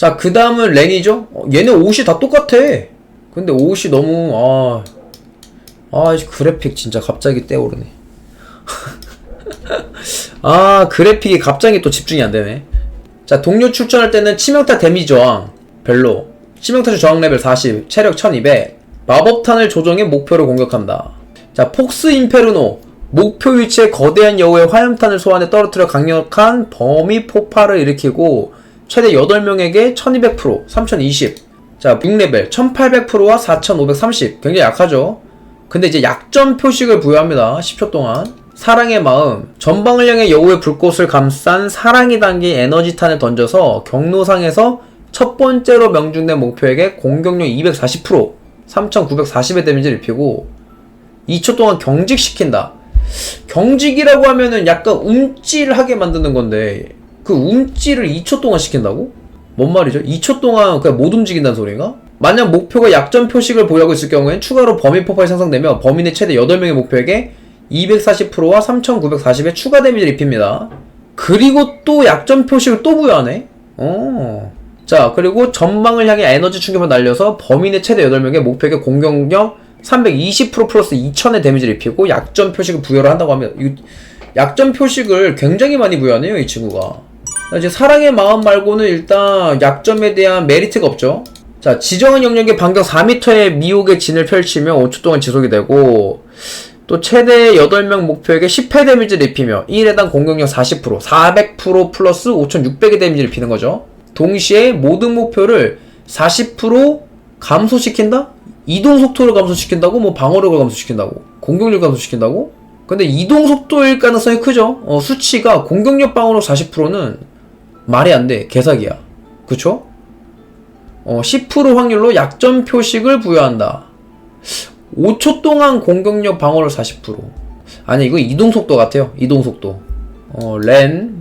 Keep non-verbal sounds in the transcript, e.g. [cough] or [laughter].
자, 그 다음은 렌이죠? 어, 얘네 옷이 다 똑같아. 근데 옷이 너무, 아. 아, 이 그래픽 진짜 갑자기 떼오르네. [laughs] 아, 그래픽이 갑자기 또 집중이 안 되네. 자, 동료 출전할 때는 치명타 데미지 저항. 별로. 치명타 저항 레벨 40, 체력 1200. 마법탄을 조종해 목표를 공격한다. 자, 폭스 인페르노. 목표 위치에 거대한 여우의 화염탄을 소환해 떨어뜨려 강력한 범위 폭발을 일으키고 최대 8명에게 1200%, 3020. 자, 6레벨 1800%와 4530. 굉장히 약하죠. 근데 이제 약점 표식을 부여합니다. 10초 동안. 사랑의 마음. 전방을 향해 여우의 불꽃을 감싼 사랑이 담긴 에너지탄을 던져서 경로상에서 첫 번째로 명중된 목표에게 공격력 240%, 3940의 데미지를 입히고 2초 동안 경직시킨다. 경직이라고 하면은 약간 움찔하게 만드는 건데 그 움찔을 2초 동안 시킨다고? 뭔 말이죠? 2초 동안 그냥 못 움직인다는 소리인가? 만약 목표가 약점 표식을 보유하고 있을 경우엔 추가로 범위 폭발이 상상되며 내 최대 8명의 목표에게 240%와 3940의 추가 데미지를 입힙니다. 그리고 또 약점 표식을 또 부여하네? 어. 자, 그리고 전방을 향해 에너지 충격을 날려서 내 최대 8명의 목표에게 공격력 320% 플러스 2000의 데미지를 입히고 약점 표식을 부여를 한다고. 이 약점 표식을 굉장히 많이 부여하네요, 이 친구가. 자, 이제 사랑의 마음 말고는 일단 약점에 대한 메리트가 없죠. 자, 지정한 영역의 반경 4m의 미혹의 진을 펼치며 5초 동안 지속이 되고, 또 최대 8명 목표에게 10회 데미지를 입히며 1회당 공격력 40%, 400% 플러스 5600의 데미지를 입히는 거죠. 동시에 모든 목표를 40% 감소시킨다? 이동 속도를 감소시킨다고? 뭐 방어력을 감소시킨다고? 공격력 감소시킨다고? 근데 이동 속도일 가능성이 크죠? 어, 수치가 공격력 방어력 40%는 말이 안 돼. 개사기야. 그쵸? 어, 10% 확률로 약점 표식을 부여한다. 5초 동안 공격력 방어력 40%. 아니, 이거 이동 속도 같아요. 이동 속도. 어, 렌,